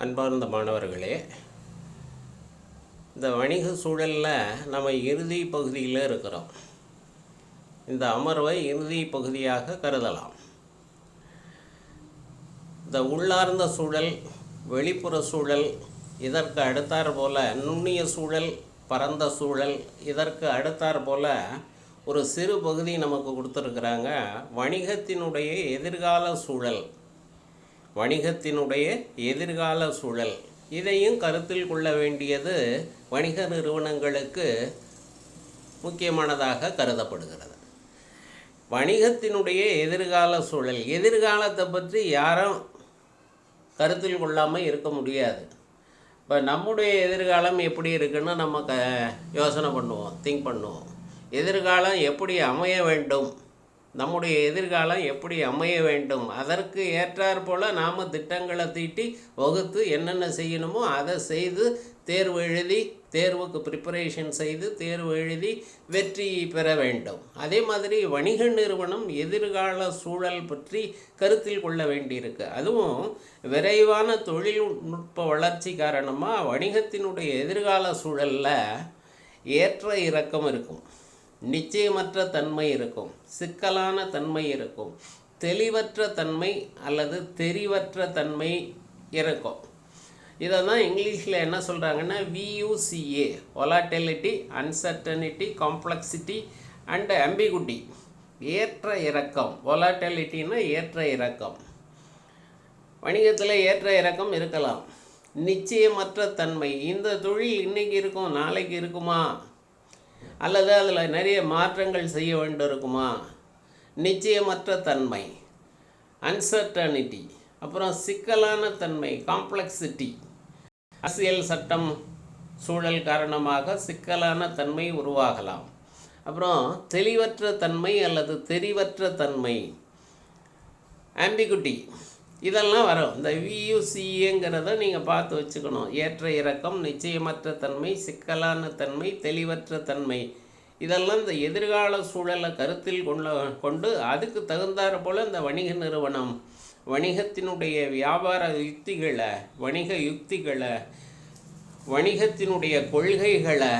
அன்பார்ந்த மாணவர்களே இந்த வணிக சூழலில் நம்ம இறுதி பகுதியில் இருக்கிறோம். இந்த அமர்வை இறுதி பகுதியாக கருதலாம். இந்த உள்ளார்ந்த சூழல் வெளிப்புற சூழல் இதற்கு அடுத்தாற் போல நுண்ணிய சூழல் பரந்த சூழல் இதற்கு அடுத்தார் போல ஒரு சிறு பகுதி நமக்கு கொடுத்துருக்குறாங்க. வணிகத்தினுடைய எதிர்கால சூழல் வணிகத்தினுடைய எதிர்கால சூழல். இதையும் கருத்தில் கொள்ள வேண்டியது வணிக நிறுவனங்களுக்கு முக்கியமானதாக கருதப்படுகிறது. வணிகத்தினுடைய எதிர்கால சூழல். எதிர்காலத்தை பற்றி யாரும் கருத்தில் கொள்ளாமல் இருக்க முடியாது. இப்போ நம்முடைய எதிர்காலம் எப்படி இருக்குன்னு நம்ம க யோசனை பண்ணுவோம் திங்க் பண்ணுவோம். எதிர்காலம் எப்படி அமைய வேண்டும்? நம்முடைய எதிர்காலம் எப்படி அமைய வேண்டும்? அதற்கு ஏற்றாற் போல் நாம் திட்டங்களை தீட்டி வகுத்து என்னென்ன செய்யணுமோ அதை செய்து தேர்வு எழுதி தேர்வுக்கு ப்ரிப்பரேஷன் செய்து தேர்வு எழுதி வெற்றி பெற வேண்டும். அதே மாதிரி வணிக நிறுவனம் எதிர்கால சூழல் பற்றி கருத்தில் கொள்ள வேண்டியிருக்கு. அதுவும் விரைவான தொழில்நுட்ப வளர்ச்சி காரணமாக வணிகத்தினுடைய எதிர்கால சூழலில் ஏற்ற இறக்கம் இருக்கும். நிச்சயமற்ற தன்மை இருக்கும். சிக்கலான தன்மை இருக்கும். தெளிவற்ற தன்மை அல்லது தெரிவற்ற தன்மை இருக்கும். இதை தான் இங்கிலீஷில் என்ன சொல்கிறாங்கன்னா VUCA volatility uncertainty complexity and ambiguity ஏற்ற இறக்கம். ஒலாட்டிலிட்டின்னா ஏற்ற இறக்கம். வணிகத்தில் ஏற்ற இறக்கம் இருக்கலாம். நிச்சயமற்ற தன்மை. இந்த தொழில் இன்னைக்கு இருக்கும் நாளைக்கு இருக்குமா? அல்லது அதில் நிறைய மாற்றங்கள் செய்ய வேண்டியிருக்குமா? நிச்சயமற்ற தன்மை அன்சர்டனிட்டி அப்புறம் சிக்கலான தன்மை காம்ப்ளெக்சிட்டி அரசியல் சட்டம் சூழல் காரணமாக சிக்கலான தன்மை உருவாகலாம். அப்புறம் தெளிவற்ற தன்மை அல்லது தெரிவற்ற தன்மை. ஆம்பிகுட்டி இதெல்லாம் வரும். இந்த வியுசிஏங்கிறத நீங்கள் பார்த்து வச்சுக்கணும். ஏற்ற இறக்கம் நிச்சயமற்ற தன்மை சிக்கலான தன்மை தெளிவற்ற தன்மை. இதெல்லாம் இந்த எதிர்கால சூழலை கருத்தில் கொள்ள கொண்டு அதுக்கு தகுந்தாற போல் இந்த வணிக நிறுவனம் வணிகத்தினுடைய வியாபார யுக்திகளை வணிக யுக்திகளை வணிகத்தினுடைய கொள்கைகளை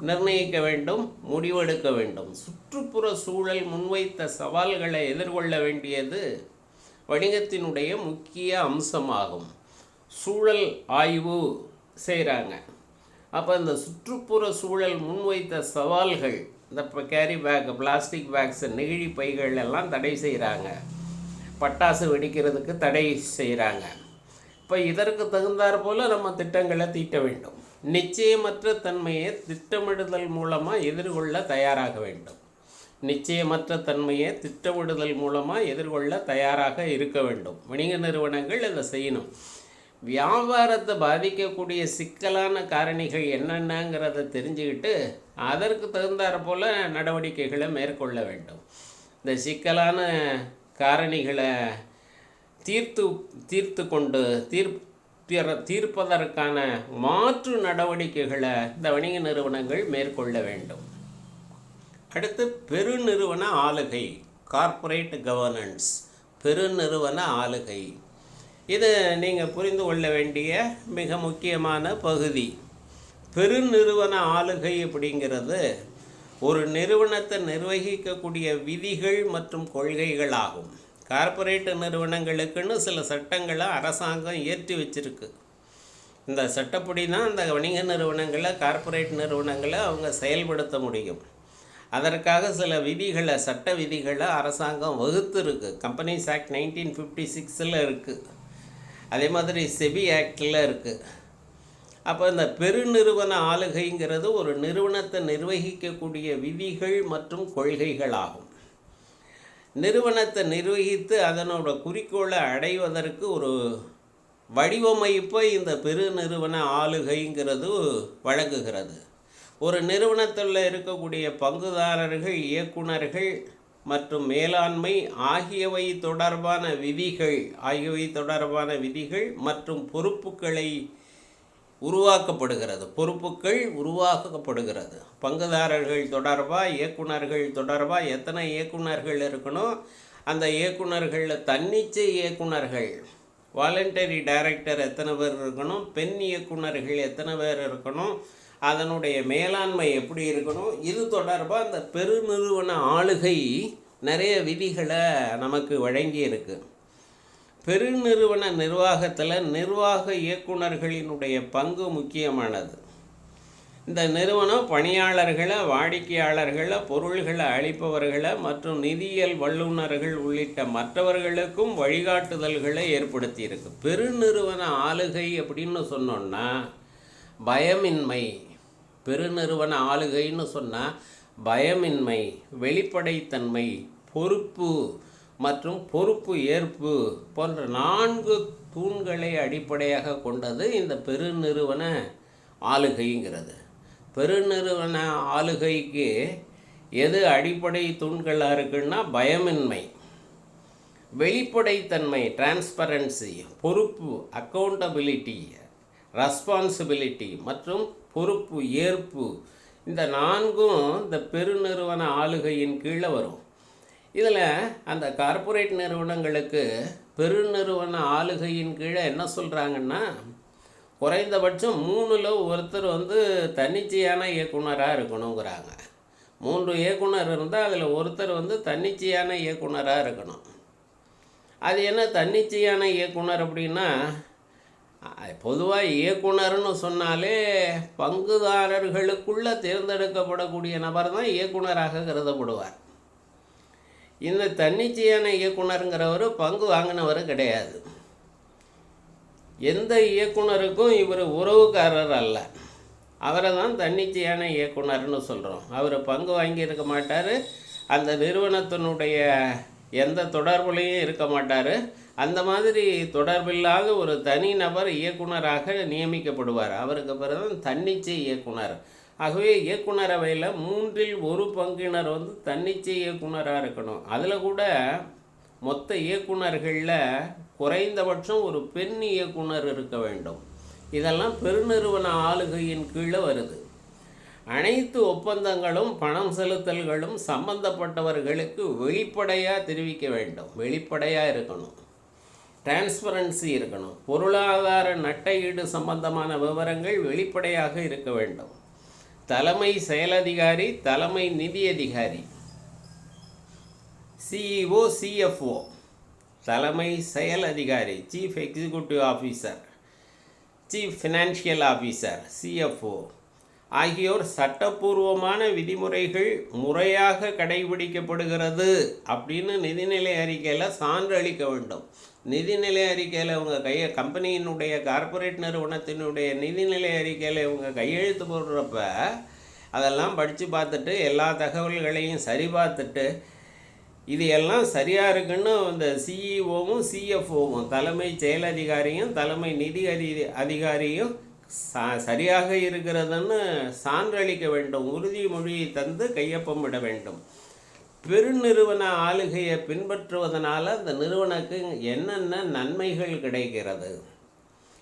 நிர்ணயிக்க வேண்டும் முடிவெடுக்க வேண்டும். சுற்றுப்புற சூழல் முன்வைத்த சவால்களை எதிர்கொள்ள வேண்டியது வணிகத்தினுடைய முக்கிய அம்சமாகும். சூழல் ஆய்வு செய்கிறாங்க அப்போ இந்த சுற்றுப்புற சூழல் முன்வைத்த சவால்கள் இந்த இப்போ கேரி பேக் பிளாஸ்டிக் பேக்ஸ் நெகிழி பைகள் எல்லாம் தடை செய்கிறாங்க பட்டாசு வெடிக்கிறதுக்கு தடை செய்கிறாங்க இப்போ இதற்கு தகுந்தாற் போல் நம்ம திட்டங்களை தீட்ட வேண்டும். நிச்சயமற்ற தன்மையை திட்டமிடுதல் மூலமாக எதிர்கொள்ள தயாராக வேண்டும். நிச்சயமற்ற தன்மையை திட்டமிடுதல் மூலமாக எதிர்கொள்ள தயாராக இருக்க வேண்டும். வணிக நிறுவனங்கள் இதை செய்யணும். வியாபாரத்தை பாதிக்கக்கூடிய சிக்கலான காரணிகள் என்னென்னங்கிறத தெரிஞ்சுக்கிட்டு அதற்கு தகுந்தாற் போல் நடவடிக்கைகளை மேற்கொள்ள வேண்டும். இந்த சிக்கலான காரணிகளை தீர்த்து தீர்த்து கொண்டு தீர் தீர்ப்பதற்கான மாற்று நடவடிக்கைகளை இந்த வணிக நிறுவனங்கள் மேற்கொள்ள வேண்டும். அடுத்து பெருநிறுவன ஆளுகை கார்ப்பரேட் கவர்னன்ஸ் பெருநிறுவன ஆளுகை. இது நீங்கள் புரிந்து கொள்ள வேண்டிய மிக முக்கியமான பகுதி. பெருநிறுவன ஆளுகை அப்படிங்கிறது ஒரு நிறுவனத்தை நிர்வகிக்கக்கூடிய விதிகள் மற்றும் கொள்கைகள் ஆகும் கார்ப்பரேட் நிறுவனங்களுக்குன்னு சில சட்டங்களை அரசாங்கம் ஏற்றி வச்சிருக்கு. இந்த சட்டப்படி தான் அந்த வணிக நிறுவனங்களை கார்ப்பரேட் நிறுவனங்களை அவங்க செயல்படுத்த முடியும். அதற்காக சில விதிகளை சட்ட விதிகளை அரசாங்கம் வகுத்து இருக்கு கம்பெனிஸ் ஆக்ட் நைன்டீன் ஃபிஃப்டி சிக்ஸில் இருக்குது அதே மாதிரி செபி ஆக்டில் இருக்குது அப்போ இந்த பெருநிறுவன ஆளுகைங்கிறது ஒரு நிறுவனத்தை நிர்வகிக்கக்கூடிய விதிகள் மற்றும் கொள்கைகளாகும். நிறுவனத்தை நிர்வகித்து அதனோட குறிக்கோளை அடைவதற்கு ஒரு வடிவமைப்பை இந்த பெருநிறுவன ஆளுகைங்கிறது வழங்குகிறது. ஒரு நிறுவனத்தில் இருக்கக்கூடிய பங்குதாரர்கள் இயக்குனர்கள் மற்றும் மேலாண்மை ஆகியவை தொடர்பான விதிகள் ஆகியவை தொடர்பான விதிகள் மற்றும் பொறுப்புகளை உருவாக்கப்படுகிறது. பொறுப்புகள் உருவாக்கப்படுகிறது. பங்குதாரர்கள் தொடர்பாக இயக்குனர்கள் தொடர்பாக எத்தனை இயக்குனர்கள் இருக்கணும் அந்த இயக்குனர்களில் தன்னிச்சை இயக்குனர்கள் வாலண்டரி டைரக்டர் எத்தனை பேர் இருக்கணும் பெண் இயக்குனர்கள் எத்தனை பேர் இருக்கணும் அதனுடைய மேலாண்மை எப்படி இருக்கணும்? இது தொடர்பாக அந்த பெருநிறுவன ஆளுகை நிறைய விதிகளை நமக்கு வழங்கியிருக்கு. பெருநிறுவன நிர்வாகத்தில் நிர்வாக இயக்குனர்களினுடைய பங்கு முக்கியமானது. இந்த நிறுவனம் பணியாளர்களை வாடிக்கையாளர்களை பொருள்களை அளிப்பவர்களை மற்றும் நிதியியல் வல்லுநர்கள் உள்ளிட்ட மற்றவர்களுக்கும் வழிகாட்டுதல்களை ஏற்படுத்தியிருக்கு. பெருநிறுவன ஆளுகை அப்படின்னு சொன்னோன்னா பயமின்மை பெருநிறுவன ஆளுகைன்னு சொன்னால் பயமின்மை வெளிப்படைத்தன்மை பொறுப்பு மற்றும் பொறுப்பு ஏற்பு போன்ற நான்கு தூண்களை அடிப்படையாக கொண்டது இந்த பெருநிறுவன ஆளுகைங்கிறது. பெருநிறுவன ஆளுகைக்கு எது அடிப்படை தூண்களாக இருக்குன்னா பயமின்மை வெளிப்படைத்தன்மை டிரான்ஸ்பரன்சி பொறுப்பு அக்கௌண்டபிலிட்டி ரெஸ்பான்சிபிலிட்டி மற்றும் பொறுப்பு ஏற்பு. இந்த நான்கும் இந்த பெருநிறுவன ஆளுகையின் கீழே வரும். இதில் அந்த கார்ப்பரேட் நிறுவனங்களுக்கு பெருநிறுவன ஆளுகையின் கீழே என்ன சொல்கிறாங்கன்னா குறைந்தபட்சம் மூணில் ஒருத்தர் வந்து தன்னிச்சையான இயக்குனராக இருக்கணுங்கிறாங்க. மூன்று இயக்குனர் இருந்தால் அதில் ஒருத்தர் வந்து தன்னிச்சையான இயக்குனராக இருக்கணும். அது என்ன தன்னிச்சையான இயக்குனர் அப்படின்னா பொதுவாக இயக்குனர்னு சொன்னாலே பங்குதாரர்களுக்குள்ளே தேர்ந்தெடுக்கப்படக்கூடிய நபர் தான் இயக்குனராக கருதப்படுவார். இந்த தன்னிச்சையான இயக்குனருங்கிறவர் பங்கு வாங்கினவர் கிடையாது. எந்த இயக்குனருக்கும் இவர் உறவுக்காரர் அல்ல. அவரை தான் தன்னிச்சையான இயக்குனர்னு சொல்கிறோம் அவர் பங்கு வாங்கியிருக்க மாட்டார். அந்த நிறுவனத்தினுடைய எந்த தொடர்புலையும் இருக்க மாட்டார். அந்த மாதிரி தொடர்பில்லாத ஒரு தனி நபர் இயக்குனராக நியமிக்கப்படுவார். அவருக்கு பிறகு தன்னிச்சை இயக்குனர். ஆகவே இயக்குனர் அவையில் மூன்றில் ஒரு பங்கினர் வந்து தன்னிச்சை இயக்குனராக இருக்கணும். அதில் கூட மொத்த இயக்குனர்களில் குறைந்தபட்சம் ஒரு பெண் இயக்குனர் இருக்க வேண்டும். இதெல்லாம் பெருநிறுவன ஆளுகையின் கீழே வருது. அனைத்து ஒப்பந்தங்களும் பணம் செலுத்தல்களும் சம்பந்தப்பட்டவர்களுக்கு வெளிப்படையாக தெரிவிக்க வேண்டும். வெளிப்படையாக இருக்கணும். டிரான்ஸ்பரன்சி இருக்கணும். பொருளாதார நட்டையீடு சம்பந்தமான விவரங்கள் வெளிப்படையாக இருக்க வேண்டும். தலைமை செயலதிகாரி தலைமை நிதி அதிகாரி. சிஇஓ சிஎஃப்ஓ தலைமை செயல் அதிகாரி chief executive officer chief financial officer CFO ஆகியோர் சட்டப்பூர்வமான விதிமுறைகள் முறையாக கடைபிடிக்கப்படுகிறது அப்படின்னு நிதிநிலை அறிக்கையில் சான்று அளிக்க வேண்டும். நிதிநிலை அறிக்கையில் இவங்க கையை கம்பெனியினுடைய கார்ப்பரேட் நிறுவனத்தினுடைய நிதிநிலை அறிக்கையில் இவங்க கையெழுத்து போடுறப்ப அதெல்லாம் படித்து பார்த்துட்டு எல்லா தகவல்களையும் சரி பார்த்துட்டு இது எல்லாம் சரியாக இருக்குன்னு அந்த சிஇஓவும் சிஎஃப்ஓவும் தலைமை செயல் அதிகாரியும் தலைமை நிதி அதி அதிகாரியும் சா சரியாக இருக்கிறதுன்னு சான்றளிக்க வேண்டும். உறுதிமொழியை தந்து கையொப்பமிட வேண்டும். பெருநிறுவன ஆளுகையை பின்பற்றுவதனால் அந்த நிறுவனக்கு என்னென்ன நன்மைகள் கிடைக்கிறது?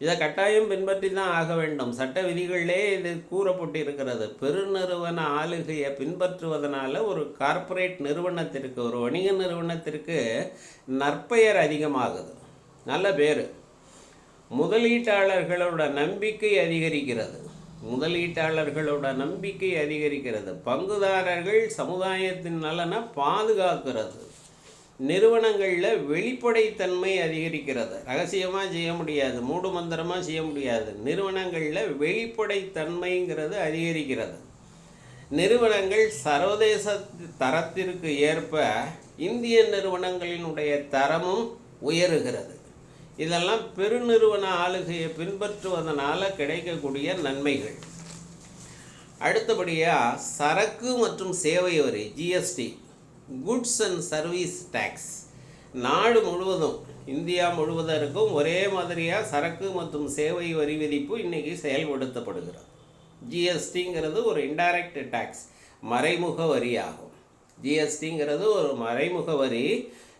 இதை கட்டாயம் பின்பற்றி தான் ஆக வேண்டும். சட்ட விதிகளிலே இது கூறப்பட்டு இருக்கிறது பெருநிறுவன ஆளுகையை பின்பற்றுவதனால ஒரு கார்ப்பரேட் நிறுவனத்திற்கு ஒரு வணிக நிறுவனத்திற்கு நற்பெயர் அதிகமாகுது. நல்ல பேர். முதலீட்டாளர்களோட நம்பிக்கை அதிகரிக்கிறது. முதலீட்டாளர்களோட நம்பிக்கை அதிகரிக்கிறது. பங்குதாரர்கள் சமுதாயத்தின் நலனை பாதுகாக்கிறது. நிறுவனங்களில் வெளிப்படைத்தன்மை அதிகரிக்கிறது. ரகசியமாக செய்ய முடியாது மூடு மந்திரமாக செய்ய முடியாது. நிறுவனங்களில் வெளிப்படைத்தன்மைங்கிறது அதிகரிக்கிறது. நிறுவனங்கள் சர்வதேச தரத்திற்கு ஏற்ப இந்திய நிறுவனங்களினுடைய தரமும் உயருகிறது. இதெல்லாம் பெருநிறுவன ஆளுகையை பின்பற்றுவதனால் கிடைக்கக்கூடிய நன்மைகள். அடுத்தபடியாக சரக்கு மற்றும் சேவை வரி GST goods and service tax நாடு முழுவதும் இந்தியா முழுவதற்கும் ஒரே மாதிரியாக சரக்கு மற்றும் சேவை வரி விதிப்பு இன்றைக்கி செயல்படுத்தப்படுகிறது. ஜிஎஸ்டிங்கிறது ஒரு இன்டைரக்ட் டேக்ஸ் மறைமுக வரியாகும். ஜிஎஸ்டிங்கிறது ஒரு மறைமுக வரி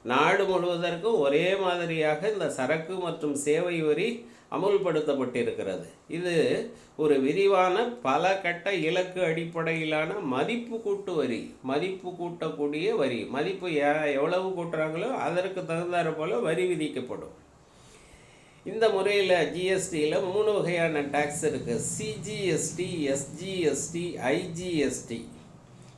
நாடு முழுவதற்கும் ஒரே மாதிரியாக இந்த சரக்கு மற்றும் சேவை வரி அமுல்படுத்தப்பட்டிருக்கிறது. இது ஒரு விரிவான பல கட்ட இலக்கு அடிப்படையிலான மதிப்பு கூட்டு வரி மதிப்பு கூட்டக்கூடிய வரி. மதிப்பு எவ்வளவு கூட்டுறாங்களோ அதற்கு தகுந்தாறு போல் வரி விதிக்கப்படும். இந்த முறையில் ஜிஎஸ்டியில் மூணு வகையான டேக்ஸ் இருக்குது CGST SGST IGST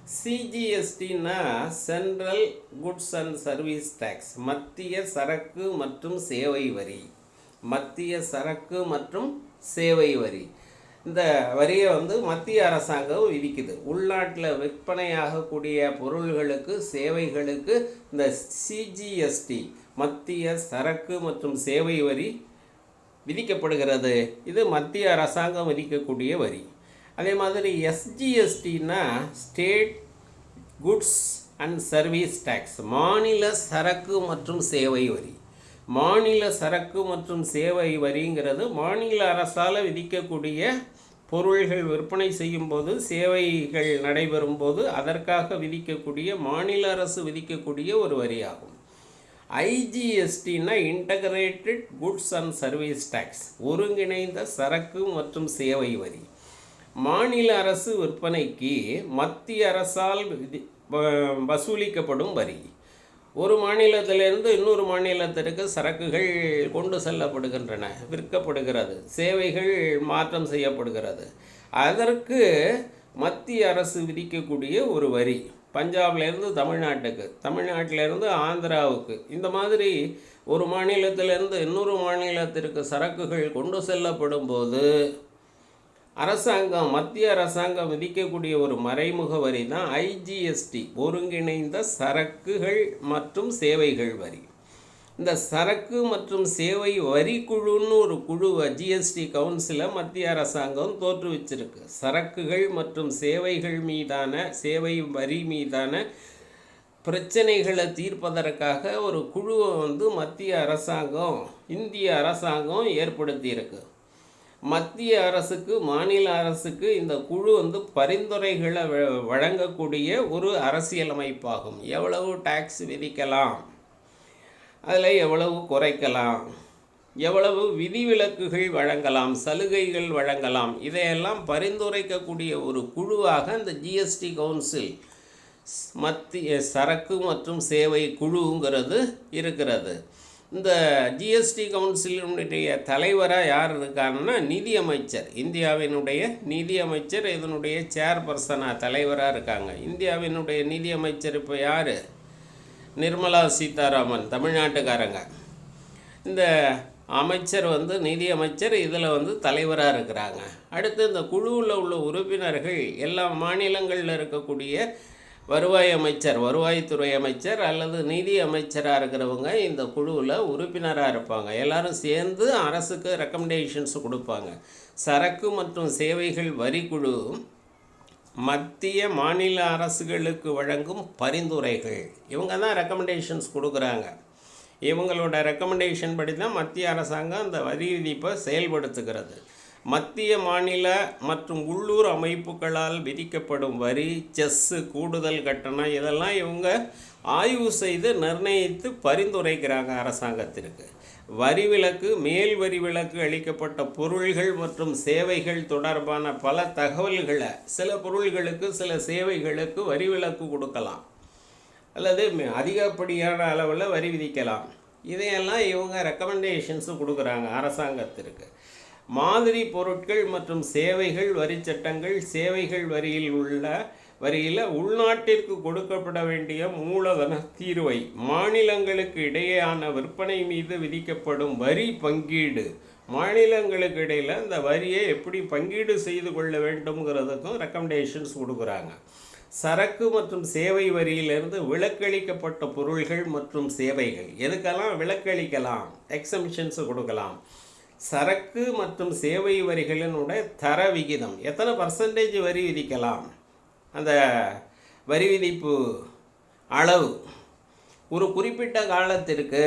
சிஜிஎஸ்டின்னா central goods and service tax மத்திய சரக்கு மற்றும் சேவை வரி. மத்திய சரக்கு மற்றும் சேவை வரி. இந்த வரியை வந்து மத்திய அரசாங்கம் விதிக்குது. உள்நாட்டில் விற்பனையாகக்கூடிய பொருள்களுக்கு சேவைகளுக்கு இந்த சிஜிஎஸ்டி மத்திய சரக்கு மற்றும் சேவை வரி விதிக்கப்படுகிறது. இது மத்திய அரசாங்கம் விதிக்கக்கூடிய வரி. அதே மாதிரி எஸ்ஜிஎஸ்டின்னா state goods and service tax மாநில சரக்கு மற்றும் சேவை வரி. மாநில சரக்கு மற்றும் சேவை வரிங்கிறது மாநில அரசால் விதிக்கக்கூடிய பொருள்கள் விற்பனை செய்யும்போது சேவைகள் நடைபெறும் போது அதற்காக விதிக்கக்கூடிய மாநில அரசு விதிக்கக்கூடிய ஒரு வரியாகும். ஐஜிஎஸ்டினா integrated goods and service tax ஒருங்கிணைந்த சரக்கு மற்றும் சேவை வரி. மாநில அரசு விற்பனைக்கு மத்திய அரசால் விதி வ- வசூலிக்கப்படும் வரி. ஒரு மாநிலத்திலிருந்து இன்னொரு மாநிலத்திற்கு சரக்குகள் கொண்டு செல்லப்படுகின்றன விற்கப்படுகிறது. சேவைகள் மாற்றம் செய்யப்படுகிறது. அதற்கு மத்திய அரசு விதிக்கக்கூடிய ஒரு வரி. பஞ்சாப்லேருந்து தமிழ்நாட்டுக்கு தமிழ்நாட்டிலேருந்து ஆந்திராவுக்கு. இந்த மாதிரி ஒரு மாநிலத்திலிருந்து இன்னொரு மாநிலத்திற்கு சரக்குகள் கொண்டு செல்லப்படும் போது அரசாங்கம் மத்திய அரசாங்கம் விதிக்கக்கூடிய ஒரு மறைமுக வரி தான் ஐஜிஎஸ்டி ஒருங்கிணைந்த சரக்குகள் மற்றும் சேவைகள் வரி. இந்த சரக்கு மற்றும் சேவை வரி குழுன்னு ஒரு குழுவை ஜிஎஸ்டி கவுன்சிலை மத்திய அரசாங்கம் தோற்றுவிச்சிருக்கு சரக்குகள் மற்றும் சேவைகள் மீதான சேவை வரி மீதான பிரச்சனைகளை தீர்ப்பதற்காக ஒரு குழுவை வந்து மத்திய அரசாங்கம் இந்திய அரசாங்கம் ஏற்படுத்தியிருக்கு. மத்திய அரசுக்கு மாநில அரசுக்கு இந்த குழு வந்து பரிந்துரைகளை வ- வழங்கக்கூடிய ஒரு அரசியலமைப்பாகும். எவ்வளவு டாக்ஸ் விதிக்கலாம்? அதில் எவ்வளவு குறைக்கலாம்? எவ்வளவு விதிவிலக்குகள் வழங்கலாம்? சலுகைகள் வழங்கலாம்? இதையெல்லாம் பரிந்துரைக்கக்கூடிய ஒரு குழுவாக இந்த ஜிஎஸ்டி கவுன்சில் மத்திய சரக்கு மற்றும் சேவை குழுங்கிறது இருக்கிறது. இந்த ஜிஎஸ்டி கவுன்சிலினுடைய தலைவராக யார் இருக்காருன்னா நிதியமைச்சர். இந்தியாவினுடைய நிதி அமைச்சர் இதனுடைய சேர்பர்சனாக தலைவராக இருக்காங்க. இந்தியாவினுடைய நிதியமைச்சர் இப்போ யார்? நிர்மலா சீதாராமன் தமிழ்நாட்டுக்காரங்க. இந்த அமைச்சர் வந்து நிதியமைச்சர் இதில் வந்து தலைவராக இருக்கிறாங்க. அடுத்து இந்த குழுவில் உள்ள உறுப்பினர்கள் எல்லா மாநிலங்களில் இருக்கக்கூடிய வருவாய் அமைச்சர் வருவாய்த்துறை அமைச்சர் அல்லது நிதி அமைச்சராக இருக்கிறவங்க இந்த குழுவில் உறுப்பினராக இருப்பாங்க. எல்லாரும் சேர்ந்து அரசுக்கு ரெக்கமெண்டேஷன்ஸ் கொடுப்பாங்க. சரக்கு மற்றும் சேவைகள் வரி குழு மத்திய மாநில அரசுகளுக்கு வழங்கும் பரிந்துரைகள். இவங்க தான் ரெக்கமெண்டேஷன்ஸ் கொடுக்குறாங்க. இவங்களோட ரெக்கமெண்டேஷன் படி தான் மத்திய அரசாங்கம் அந்த வரி விதிப்பை செயல்படுத்துகிறது. மத்திய மாநில மற்றும் உள்ளூர் அமைப்புகளால் விதிக்கப்படும் வரி செஸ்ஸு கூடுதல் கட்டணம் இதெல்லாம் இவங்க ஆய்வு செய்து நிர்ணயித்து பரிந்துரைக்கிறாங்க அரசாங்கத்திற்கு. வரி விலக்கு மேல் வரி விலக்கு அளிக்கப்பட்ட பொருள்கள் மற்றும் சேவைகள் தொடர்பான பல தகவல்களை சில பொருள்களுக்கு சில சேவைகளுக்கு வரி விலக்கு கொடுக்கலாம். அல்லது அதிகப்படியான அளவில் வரி விதிக்கலாம். இதையெல்லாம் இவங்க ரெக்கமெண்டேஷன்ஸு கொடுக்குறாங்க அரசாங்கத்திற்கு. மாதிரி பொருட்கள் மற்றும் சேவைகள் வரி சட்டங்கள் சேவைகள் வரியில் உள்ள வரியில் உள்நாட்டிற்கு கொடுக்கப்பட வேண்டிய மூலதன தீர்வை மாநிலங்களுக்கு இடையேயான விற்பனை மீது விதிக்கப்படும் வரி பங்கீடு. மாநிலங்களுக்கு இடையில் இந்த வரியை எப்படி பங்கீடு செய்து கொள்ள வேண்டும்ங்கிறதுக்கும் ரெக்கமெண்டேஷன்ஸ் கொடுக்குறாங்க. சரக்கு மற்றும் சேவை வரியிலிருந்து விலக்களிக்கப்பட்ட பொருள்கள் மற்றும் சேவைகள் எதுக்கெல்லாம் விலக்களிக்கலாம்? எக்ஸம்ஷன்ஸ் கொடுக்கலாம். சரக்கு மற்றும் சேவை வரிகளினுடைய தர விகிதம். எத்தனை பர்சன்டேஜ் வரி விதிக்கலாம்? அந்த வரி விதிப்பு அளவு. ஒரு குறிப்பிட்ட காலத்திற்கு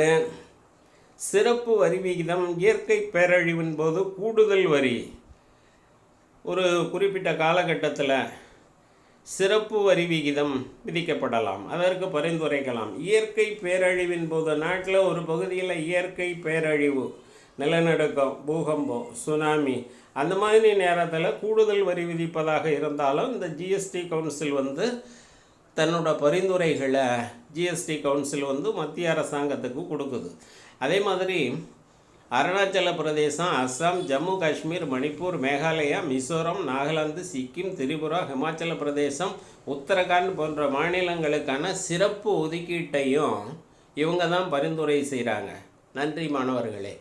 சிறப்பு வரி விகிதம் இயற்கை பேரழிவின் போது கூடுதல் வரி. ஒரு குறிப்பிட்ட காலகட்டத்தில் சிறப்பு வரி விகிதம் விதிக்கப்படலாம். அதற்கு பரிந்துரைக்கலாம். இயற்கை பேரழிவின் போது நாட்டில் ஒரு பகுதியில் இயற்கை பேரழிவு நிலநடுக்கம் பூகம்பம் சுனாமி அந்த மாதிரி நேரத்தில் கூடுதல் வரி விதிப்பதாக இருந்தாலும் இந்த ஜிஎஸ்டி கவுன்சில் வந்து தன்னோட பரிந்துரைகளை ஜிஎஸ்டி கவுன்சில் வந்து மத்திய அரசாங்கத்துக்கு கொடுக்குது. அதே மாதிரி அருணாச்சல பிரதேசம் அஸ்ஸாம் ஜம்மு காஷ்மீர் மணிப்பூர் மேகாலயா மிசோரம் நாகாலாந்து சிக்கிம் திரிபுரா ஹிமாச்சல பிரதேசம் உத்தரகாண்ட் போன்ற மாநிலங்களுக்கான சிறப்பு ஒதுக்கீட்டையும் இவங்க தான் பரிந்துரை செய்கிறாங்க நன்றி மாணவர்களே.